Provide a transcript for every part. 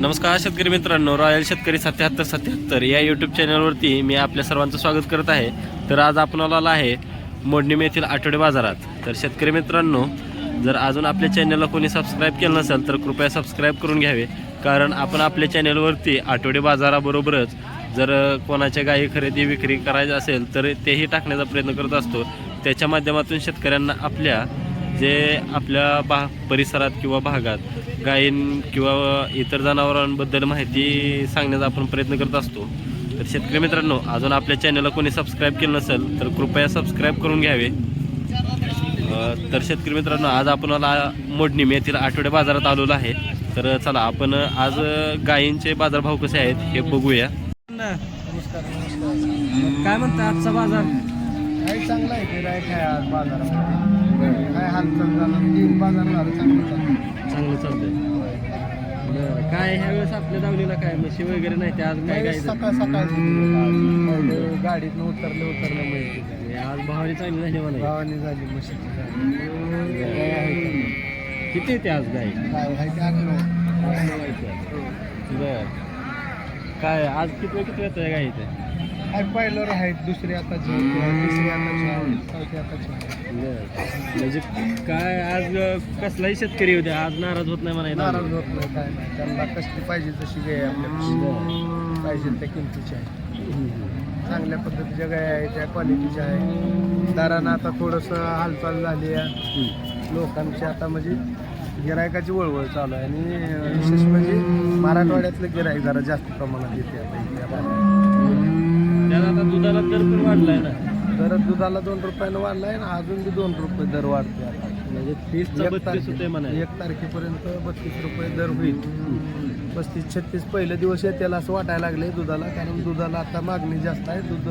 नमस्कार शेतकरी मित्रांनो रॉयल शेतकरी सत्याहत्तर सत्याहत्तर या यूट्यूब चॅनलवरती मी आपल्या सर्वांचं स्वागत करत आहे. तर आज आपण आला आहे मोडणीम येथील आठवडे बाजारात. तर शेतकरी मित्रांनो जर अजून आपल्या चॅनलला कोणी सबस्क्राईब केलं नसेल तर कृपया सबस्क्राईब करून घ्यावे. कारण आपण आपल्या चॅनलवरती आठवडे बाजाराबरोबरच जर कोणाच्या गायी खरेदी विक्री करायची असेल तर तेही टाकण्याचा प्रयत्न करत असतो. त्याच्या माध्यमातून शेतकऱ्यांना आपल्या जे आपल्या बा परिसरात किंवा भागात गायीं किंवा इतर जनावरांबद्दल माहिती सांगण्याचा आपण प्रयत्न करत असतो. तर शेतकरी मित्रांनो अजून आपल्या चॅनलला कोणी सबस्क्राईब केलं नसेल तर कृपया सबस्क्राईब करून घ्यावे. तर शेतकरी मित्रांनो आज आपण आला मोडणीम येथील आठवडे बाजारात आलेलो आहे. तर चला आपण आज गायींचे बाजारभाव कसे आहेत हे बघूया. नमस्कार नमस्कार. काय म्हणता आजचा बाजार? काय चांगला आहे काय हालचाल झालं तीन बाजार झालं चांगलं चाललं चांगलं चालतंय. बरं काय ह्या वेळेस आपल्या दावणीला काय? म्हशी वगैरे नाही ते आज काय नाही, काय सकाळ सकाळ गाडीतनं उतरले उतरले माहिती आज भावानी चांगली झाली मला गावाने झाली म्हशीची झाली काय आहे किती येते आज गाय? काय आहे ते. बर. काय आज किती किती येतं गाय इथे काय पहिलं आहेत दुसरी आताची आहे, तिसरी आताची आहे, चौथी आताची आहे. म्हणजे काय आज कसलाही शेतकरी होते आज नाराज होत नाही म्हणायला नाराज होत नाही काय नाही. त्यांना कसली पाहिजे तशी गाय आपल्या पाहिजे त्या किमतीची आहे. चांगल्या पद्धतीच्या गाय आहे त्या क्वालिटीच्या आहे दरानं आता थोडंसं हालचाल झाली आहे. लोकांची आता म्हणजे गिरायकाची वळवळ चालू आहे. आणि विशेष म्हणजे मराठवाड्यातलं गिरायक जरा जास्त प्रमाणात येते आता. इथे. त्याला आता दुधाला दर पण वाढलाय ना. दर दुधाला दोन रुपयानं वाढला आहे ना अजून बी दोन रुपये दर वाढते आता. म्हणजे तीस एक बत्तीस होते म्हणाय एक तारखेपर्यंत बत्तीस रुपये दर होईल. पस्तीस छत्तीस पहिले दिवस येतील असं वाटायला लागले दुधाला. कारण दुधाला आता मागणी जास्त आहे. दूध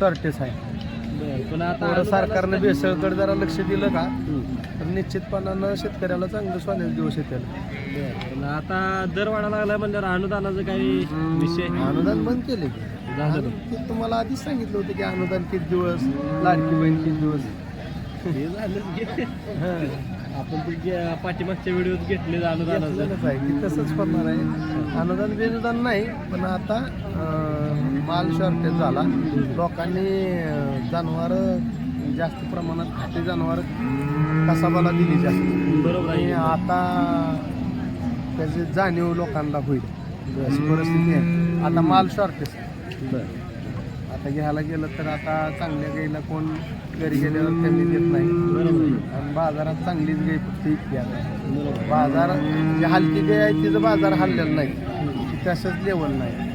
शॉर्टेज आहे. पण आता सरकारनं भेसळकडे जरा लक्ष दिलं का. तर निश्चितपणानं शेतकऱ्याला चांगलं सोन्याचे दिवस पण आता दर वाढा लागलाय म्हणल्यावर अनुदानाचं काही विषय अनुदान बंद केले झालं ते तुम्हाला आधीच सांगितलं होतं की अनुदान किती दिवस लाडकी बहीण किती दिवस? हे झालंच घे. हं. आपण ते गे- पाठीमागच्या व्हिडिओत घेतले अनुदानाचं घेतलेलंच आहे की तसंच होणार आहे. अनुदान बिनुदान नाही पण आता अं, माल शॉर्टेज झाला. लोकांनी जनावर जास्त प्रमाणात खाते जनावर कसाबाला दिली जास्त बरोबर आणि आहे आता त्याची जाणीव लोकांना होईल. अशी परिस्थिती आहे. आता माल शॉर्टेज. आता घ्यायला गेलं तर आता चांगल्या गाईला कोण घरी गेल्यावर कमी देत नाही. आणि बाजारात चांगलीच गाई फक्त इतकी आता. बाजार जे हलकी गाय आहे तिचं बाजार हल्लेलं नाही तसंच लेवल नाही.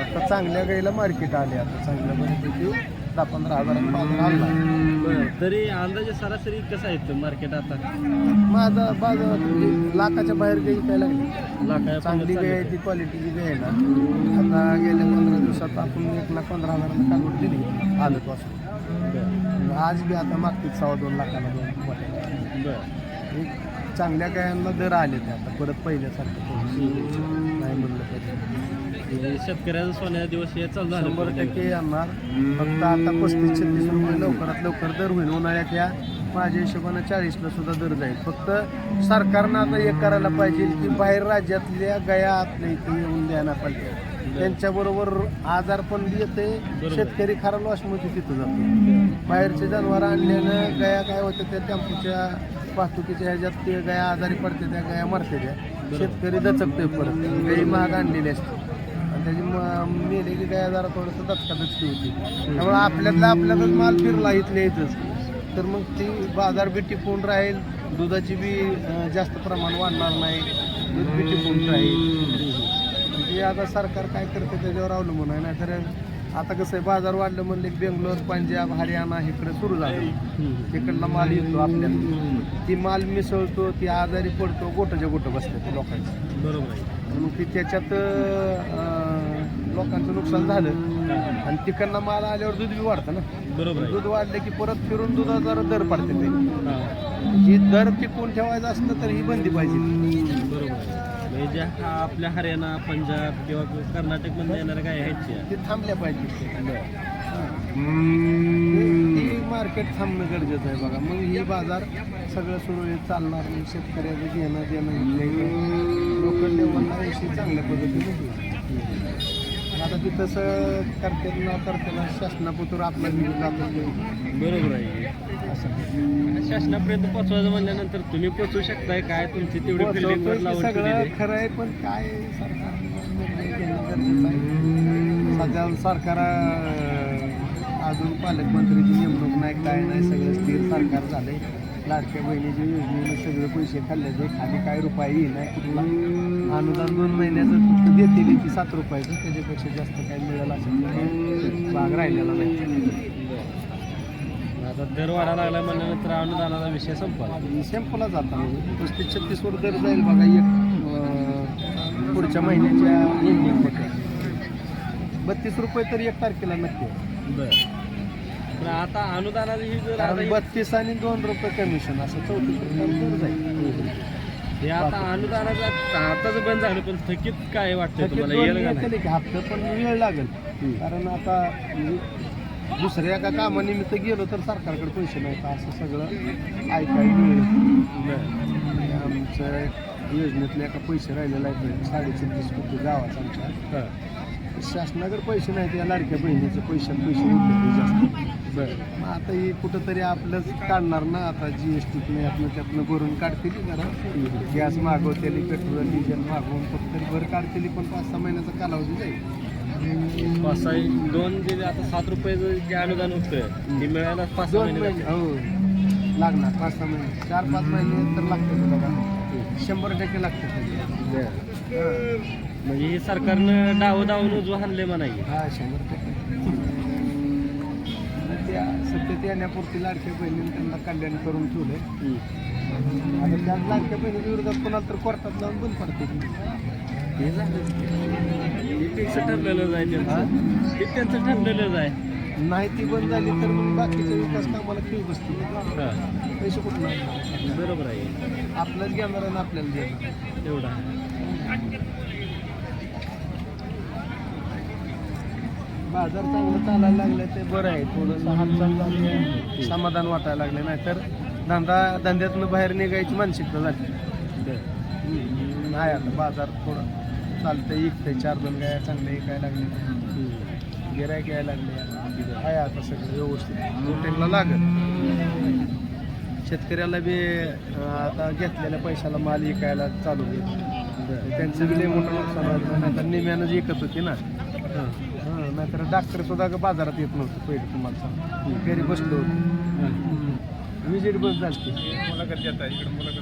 आता चांगल्या गाईला मार्केट आले आता चांगल्या बऱ्यापैकी दहा पंधरा बाजार हल्ला बरं. तरी अंदाजे सरासरी कसं आहे मार्केट आता? माझा बाजार म्हणजे लाखाच्या बाहेर गाई काय लागली? लाखा चांगली गाय आहे. ती क्वालिटीची गाय आहे ना आता गेल्या पंधरा दिवसात आपण एक लाख पंधरा हजाराला कालवड दिली आलं पासून आज बी आता मागतील सव्वा दोन लाखाला दोन बरं. एक चांगल्या गायांना दर आले ते आता परत पहिल्यासारखं नाही म्हणलं तरी. म्हणजे शेतकऱ्याचा सोन्याचा दिवस हे चालू झालं. शंभर टक्के येणार. फक्त आता पस्तीस छत्तीस रुपये लवकरात लवकर दर होईल. उन्हाळ्यात या माझ्या हिशोबानं चाळीसला सुद्धा दर जाईल. फक्त सरकारनं आता एक करायला पाहिजे की बाहेर राज्यातल्या गया आपल्या इथे येऊन द्यायला पाहिजे. त्यांच्याबरोबर आजार पण येते. शेतकरी खरा लॉसमध्ये तिथं जातो. बाहेरचे जनावर आणल्यानं गया काय होतं त्या टेम्पोच्या वाहतुकीच्या ह्याच्यात ते गया आजारी पडते त्या गया मरते त्या. शेतकरी दचकते परत. गाई महाग आणलेली असते. त्याची म- मेले की काय जरा थोडंसं दचकादचकी होती. त्यामुळे आपल्यातला आपल्यातच माल फिरला इथल्या इथंच. तर मग ती बाजार बी टिकून राहील. दुधाची बी जास्त प्रमाण वाढणार नाही. दूध बी टिकून राहील. ते आता सरकार काय करते त्याच्यावर अवलंबून आहे. नाहीतर आता कसं आहे बाजार वाढलं म्हणले बेंगलोर पंजाब हरियाणा इकडे सुरू झालं. तिकडला माल येतो आपल्याला ती माल मिसळतो ती आजारी पडतो गोटच्या गोटं बसते लोकांची बरोबर मग ती त्याच्यात लोकांचं नुकसान झालं. आणि तिकडनं माल आल्यावर दूध बी वाढतं ना. बरोबर दूध वाढले की परत फिरून दुधाचा दर पडते ते. हां. दर टिकून ठेवायचं असलं तर ही बंदी पाहिजे. बरोबर आहे. म्हणजे हा आपल्या हरियाणा पंजाब किंवा कर्नाटकमध्ये येणाऱ्या काय आहेत ते थांबल्या पाहिजे. ही. मार्केट थांबणं गरजेचं आहे बघा. मग ही बाजार सगळं सुरळीत चालणार नाही. शेतकऱ्याचं घेणं देणं लोकल लेवलला चांगल्या पद्धतीने होईल आता ती तसं करते न करताना शासनापुत्र आपला जीव जातो बरोबर आहे. असं. शासनापर्यंत पोहोचवायचं म्हणल्यानंतर तुम्ही पोहोचू शकताय काय? तुमची तेवढी फिल्डिंग सगळं. खरं आहे पण काय सरकार सध्या सरकार अजून पालकमंत्रीची नेमणूक नाही काय नाही सगळं स्थिर सरकार झालंय. लाडक्या बहिणीच्या योजनेनं सगळे पैसे खाल्ले ते खाली काय रुपये येईल नाही कुठला. अनुदान दोन महिन्याचं फक्त देतील की सात रुपयाचं. त्याच्यापेक्षा जास्त काय मिळालं असेल भाग राहिलेला नाही. आता दर वाढा लागला म्हणल्यानंतर अनुदानाचा विषय संपला. संपला जाता. पस्तीस छत्तीस वर दर जाईल बघा एक पुढच्या महिन्याच्या बत्तीस रुपये तर एक तारखेला नक्की. बर. आता अनुदानाची बत्तीस आणि दोन रुपये कमिशन असं चौतीस रुपये हे आता अनुदानाचं आताच बंद झालं पण थकीत काय तुम्हाला? का नाही? की हप्ता पण वेळ लागेल. कारण आता म्हणजे दुसऱ्या एका कामानिमित्त गेलो तर सरकारकडे पैसे नाहीत असं सगळं ऐकायला मिळेल. बरं. आमचं योजनेतले एका पैसे राहिलेले आहेत साडेछत्तीस कोटी गावाचा आमच्या. शासनाकडे पैसे नाहीत या लाडक्या बहिणीचे पैसे पैसे जास्त. बरं. मग आता ही कुठंतरी आपलंच काढणार ना? आता जी एस टीतनं यातनं त्यातनं भरून काढतील जरा. गॅस मागवतेली पेट्रोल डिझेल मागवून फक्त भर काढतील पण पाच सहा महिन्याचा कालावधी जाईल. पाच सहा दोन जे आता सात रुपयाचं जे अनुदान होतं ते मिळायला पाच दोन महिने हो. लागणार पाच सहा महिने. चार पाच महिने तर लागतात बघा. शंभर टक्के. हा. म्हणजे हे सरकारनं डावं डावून उजवं हाणले म्हणाय हा शंभर टक्के. सत्तेत येण्यापुरती लाडक्या बहिणीने त्यांना कल्याण करून ठेवले आता त्या लाडक्या बहिणीच्या विरोधात कोणाला तर कोर्टात लावून बंद पडते. हे ठरलेलंच आहे त्यांचं हे? त्यांचं ठरलेलंच आहे. नाही ती बंद झाली तर मग बाकीच्या विकास कामाला खेळ बसतील. पैसे कुठं नाही बरोबर आहे. आपलंच घेणार आणि आपल्याला देणार. तेवढा बाजार चांगलं चालायला लागलं ते बरं आहे. थोडंसं हालचाल झाली आहे. समाधान वाटायला लागले नाहीतर धंदा धंद्यातनं बाहेर निघायची मानसिकता झाली. नाही आता बाजार थोडं चालतंय. इकतंय. चार दोन गाया चांगले इकायला लागले. गिरायक यायला लागले आहे आता सगळं व्यवस्थित. लागत शेतकऱ्याला बी अं, आता घेतलेल्या पैशाला माल विकायला चालू होईल त्यांचं बी लय मोठं नुकसान व्हायचं नाही तर निम्यानं विकत होती ना. हां. नाहीतर डॉक्टर सुद्धा ग बाजारात येत नव्हतं पहिले तुम्हाला सांग घरी बसलो होतो. विजिट बंद झाली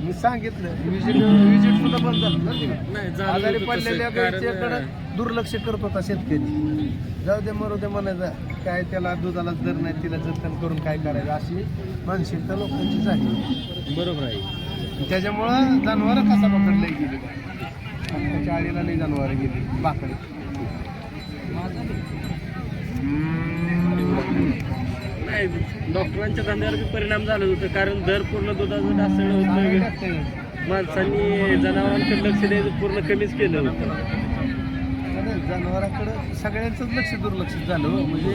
मी सांगितलं विजिट विजिट सुद्धा बंद झालं. आजारी पडलेल्या दुर्लक्ष करत होता शेतकरी. जाऊ दे मरू दे म्हणायचं काय त्याला दुधाला दर नाही तिला जतन करून काय करायचं? अशी मानसिकता लोकांची झाली बरोबर आहे. त्याच्यामुळं जनावर कसा पकडले गेली आत्ताच्या आळीला नाही जनावर गेली बाकडे नाही डॉक्टरांच्या धंद्यावर बी परिणाम झाला होतं कारण दर पूर्ण दुधाचं ढासळलं होतं. माणसांनी जनावरांकडे लक्ष द्यायचं पूर्ण कमीच केलं होतं. जनावरांकडे सगळ्यांचंच लक्ष दुर्लक्षित झालं हो. म्हणजे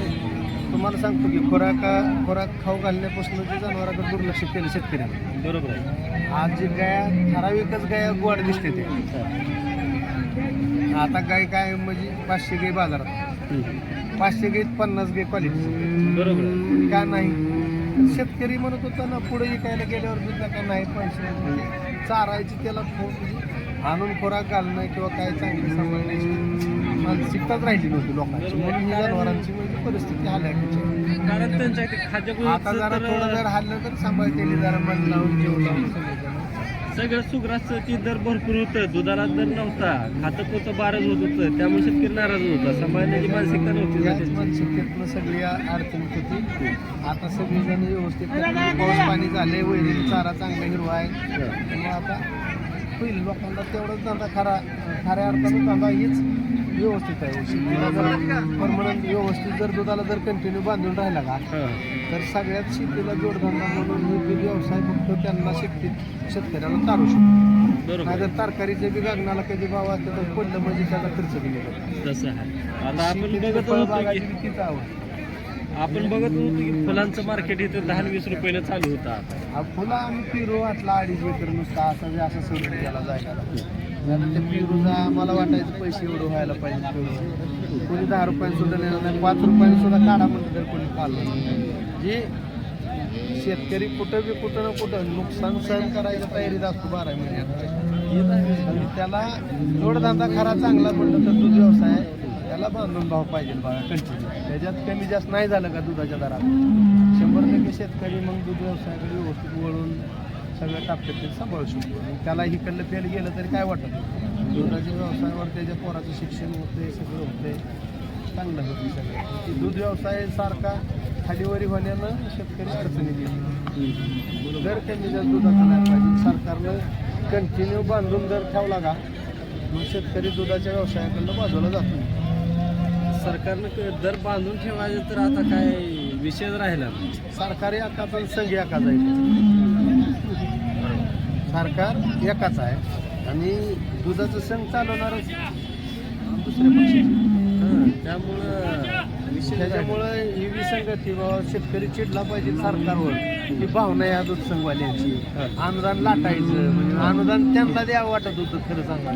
तुम्हाला सांगतो की खोराका खोराक खाऊ घालण्यापासून ते जनावरांकडे दुर्लक्ष केलं शेतकऱ्यांनी. बरोबर आहे. आज जी गाया ठराविकच गाया गोड दिसते ते. आता गाय काय म्हणजे पाचशे गाय बाजारात. पाचशे गाईत पन्नास गाय क्वालिटी बरोबर. का नाही? शेतकरी म्हणत होता ना पुढे विकायला गेल्यावर सुद्धा का नाही पैसे? म्हणजे चारायची त्याला खो- म्हणजे आणून खोराक घालणं किंवा काय चांगलं सांभाळण्याची मानसिकताच राहिली नव्हती लोकांची. म्हणून ही जनावरांची म्हणजे परिस्थिती हलाखीची कारण त्यांच्या इथे आता जरा थोडं जर हल्लं तर सांभाळते जरा मन लावून जेव लावून सगळेजण. सगळं सुग्रासचं ती दर भरपूर होतं. दुधाला दर नव्हता. खातं पोचं बारच होत होतं. त्यामुळे शेतकरी नाराज होता सांभाळण्याची मानसिकता नव्हती ना याच त्यांची. मानसिकतेतनं सगळी अडचणीत होती आता सगळीजण व्यवस्थित करतात. पाऊस पाणी झाले वैरी चारा चांगला हिरवा आहे. त्यामुळे आता होईल लोकांना तेवढंच धंदा खरा खऱ्या अर्थानं धंदा हीच व्यवस्थित आहे शेतीला जर परमनंट व्यवस्थित जर दुधाला जर कंटिन्यू बांधून राहिला का. तर सगळ्यात शेतीला जोडधंदा म्हणून हे बी व्यवसाय फक्त त्यांना शेती शेतकऱ्याला चालू शकतो. आहे. तरकारीचे बी गगनाला कधी भाव असते तर पडलं म्हणजे त्याचा खर्च आता आपण बघत आवड. आपण होतो की फुलांचं मार्केट इथं दहा वीस रुपयानं चालू होतं हा फुलं आम्ही पिरू वाटला अडीच मीटर नुसता असा असा सोडून गेला जायला. आता ते पिरूचा मला वाटायचं पैसे एवढं व्हायला पाहिजे पिरू कोणी दहा रुपयाने सुद्धा नेणार नाही पाच रुपयाने सुद्धा काढा म्हणलं तर कोणी खाल्लं नाही. जे शेतकरी कुठं बी कुठं ना कुठं नुकसान सहन करायच्या तयारीत असतो बारा महिन्यात आणि त्याला जोडधंदा खरा चांगला म्हणलं तर दूध व्यवसाय त्याला बांधून भाव पाहिजे बघा कंटिन्यू त्याच्यात कमी जास्त नाही झालं का दुधाच्या दरात? शंभर टक्के शेतकरी मग दूध व्यवसायाकडे व्यवस्थित वळून सगळ्या टापटेत सांभाळू शकतो. आणि त्याला इकडलं फेल गेलं तरी काय वाटत. दुधाच्या व्यवसायावर त्याच्या पोराचं शिक्षण होतंय सगळं होतंय चांगलं होतं सगळं. दूध व्यवसाय सारखा खालीवरी होण्यानं शेतकरी अडचणीत येतो. दर कमी जर दुधाचा नाही पाहिजे सरकारनं कंटिन्यू बांधून दर ठेवला का मग शेतकरी दुधाच्या व्यवसायाकडनं बाजूला जातो. सरकारनं दर बांधून ठेवायचं तर आता काय विषयच राहिला. सरकार आणि संघ आहे. सरकार एकाच आहे आणि दुधाचं संघ चालवणारच दुसऱ्या पक्षाचे हं, त्यामुळं त्याच्यामुळं ही विसंगती बाबा शेतकरी चिडला पाहिजे सरकारवर की भावना या दूध संघवाल्यांची अनुदान लाटायचं म्हणजे अनुदान त्यांना द्यावं वाटत होतं खरं सांगा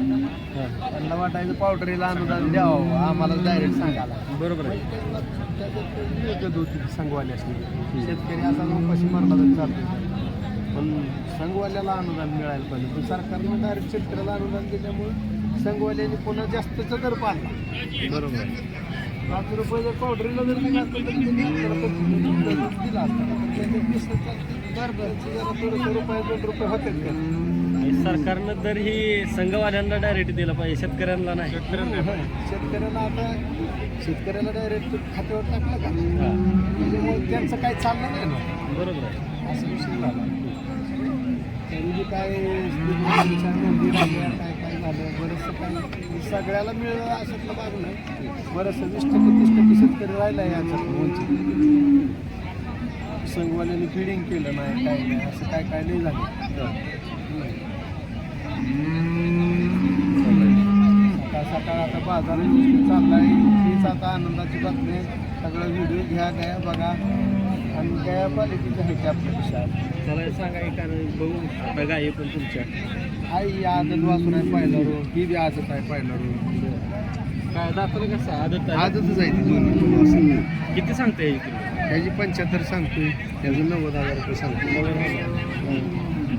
त्यांना वाटायचं पावडरीला अनुदान द्यावं आम्हाला डायरेक्ट सांगायला बरोबर आहे त्याच्यात मिळत होती संघवाल्यासनी शेतकरी असा उपाशी मारला तरी चालतो पण संघवाल्याला अनुदान मिळायला पाहिजे. पण सरकारनं डायरेक्ट शेतकऱ्याला अनुदान दिल्यामुळे संघवाल्यांनी पुन्हा जास्तचा दर पाडला. बरोबर. पाच रुपये जर पावडरीला जर दिला असतं तर त्यांनी दिला असता. तर त्याचे वीस बरं बरं जरा रुपये दोन रुपये होते सरकारनं दर ही संघवाल्यांना डायरेक्ट दिला पाहिजे शेतकऱ्यांना नाही. शेतकऱ्याला आता शेतकऱ्याला डायरेक्ट खात्यावर टाकलं का? त्याच्यामुळे त्यांचं काही चाललं नाही ना. बरोबर. आहे असं विषय झाला. म्हणजे काय झाल्या काय काय झालं बरंचसं काय सगळ्याला मिळलं अशातलं भाग नाही. बरंचसं वीस टक्के तीस टक्के शेतकरी राहिला याच्यात वंचित संघवाल्याने फिडिंग केलं नाही काय नाही असं काय काय नाही झालं. सकाळ सकाळ आता बाजार चालला आहे हीच आता आनंदाची बातमी आहे. सगळं व्हिडिओ घ्या घ्या बघा. आणि गया क्वालिटीचे आहे ते आपल्या विषयात मला सांगा की कारण बघू आता गाई पण तुमच्या? आई आदत वाचून आहे पाहिलं रो ही बी आजच आहे पाहिलं रो काय दाखवलं कसं? आदत आहे. आजच आहे ती दोन्ही. किती सांगता येईल त्याची पंच्याहत्तर सांगतोय त्याचं नव्वद हजार रुपये सांगतोय.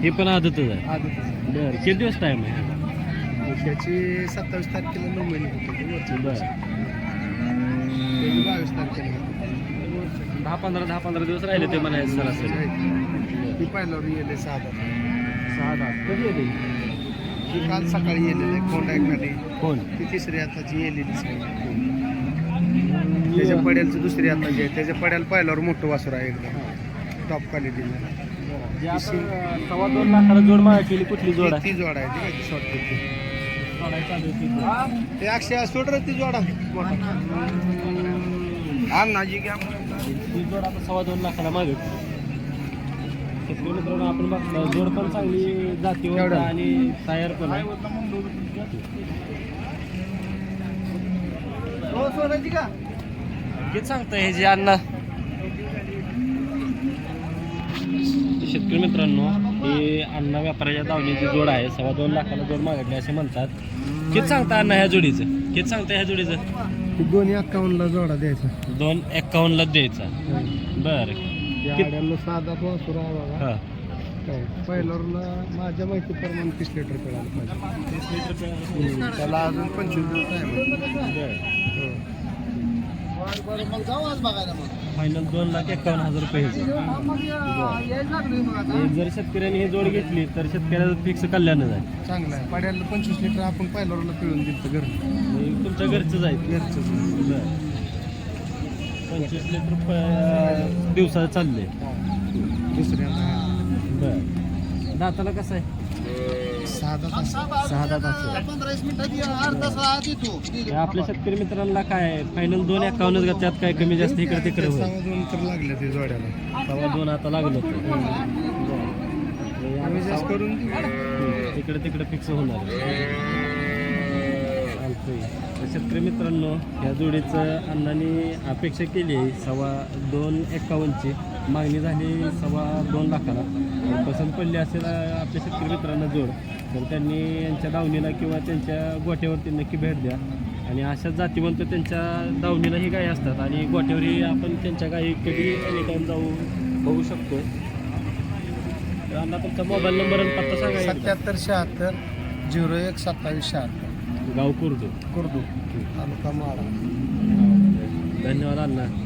हे. पण आदतच आहे. आदत बरं किती दिवस टाईम आहे? त्याची सत्तावीस तारखेला नऊ महिने होते ते वरचे. बरं. त्याची बावीस तारखेला. दहा पंधरा दहा पंधरा दिवस राहिले ते म्हणायचं सरासरी. ती पहिल्यावर येले सहा सहा दहा. कधी येते? ती काल सकाळी येलेलं आहे कोंडा एखादी कोण? ती तिसरी आताची येलेलीच आहे. त्याच्या पड्यालचं दुसरी आताची आहे त्याच्या पड्याला पहिल्यावर मोठं वासर आहे एकदम. टॉप क्वालिटीचं जे आता सव्वा दोन लाखाला जोड मागा केली कुठली जोड आहे? ती जोड आहे ती काय ती short ती. आहे अक्षय सोड रे ती जोडा. आम नाजी घ्या. ही जोड आता सव्वा दोन लाखाला मागत शेतकरी मित्रांनो आपण बघतो जोड पण चांगली जातीवर केवढं? आणि टायर पण आहे. हो किती सांगता हे जे अण्णा. शेतकरी मित्रांनो हे अण्णा व्यापाऱ्याच्या दावणीची जोड आहे. सव्वा दोन लाखाला जोड मागितली असे म्हणतात. किती सांगता अण्णा ह्या जोडीचं? किती सांगता ह्या जोडीचं? ती दोन्ही अकाउंटला जोडा द्यायचा. दोन एक्कावन्नला द्यायचा. बरं. या कित- आड्याला साधा वासुर बघा. हां. काय पहिल्यावरला माझ्या माहितीप्रमाणे तीस लिटर पाहिजे. त्याला अजून पंचवीस दिवस आहे. बरं मग जाऊ आज बघायला मग फायनल दोन लाख एकावन्न हजार रुपये हे. जर शेतकऱ्यांनी ही जोड घेतली तर शेतकऱ्याचं फिक्स कल्याणच आहे. चांगलं आहे. पाड्याला पंचवीस लिटर आपण पहिल्यावरला पिळून दिलं घर. हे तुमच्या घरचंच आहे. घरचं बरं. पंचवीस लिटर प- दिवसाला चालले दुसऱ्यांदा. बर. दाताला कसं आहे? सहा तास. हे आपल्या शेतकरी मित्रांना काय फायनल दोन एकावन्नच का त्यात काय कमी जास्त इकडे तिकडे दोन तर लागले ते जोड्याला. सव्वा दोन आता लागलं करून. इकडे तिकडे फिक्स होणार शेतकरी मित्रांनो या जोडीचं अण्णांनी अपेक्षा केली आहे सव्वा दोन एक्कावन्नची मागणी झाली सव्वा दोन लाखाला. पसंत पडली असेल आपल्या शेतकरी मित्रांना जोड. तर त्यांनी यांच्या दावणीला किंवा त्यांच्या गोट्यावरती नक्की भेट द्या. आणि अशाच जातीवंत त्यांच्या दावणीला ही गायी असतात. आणि गोट्यावरही आपण त्यांच्या गायी कधी टाईम जाऊ बघू शकतो. तुमचा मोबाईल नंबर आणि पत्ता सांगा. सत्याहत्तर शहात्तर झिरो एक सत्तावीस शहात्तर. गाव कुर्दू. कुर्दू तालुका माळा. धन्यवाद अण्णा.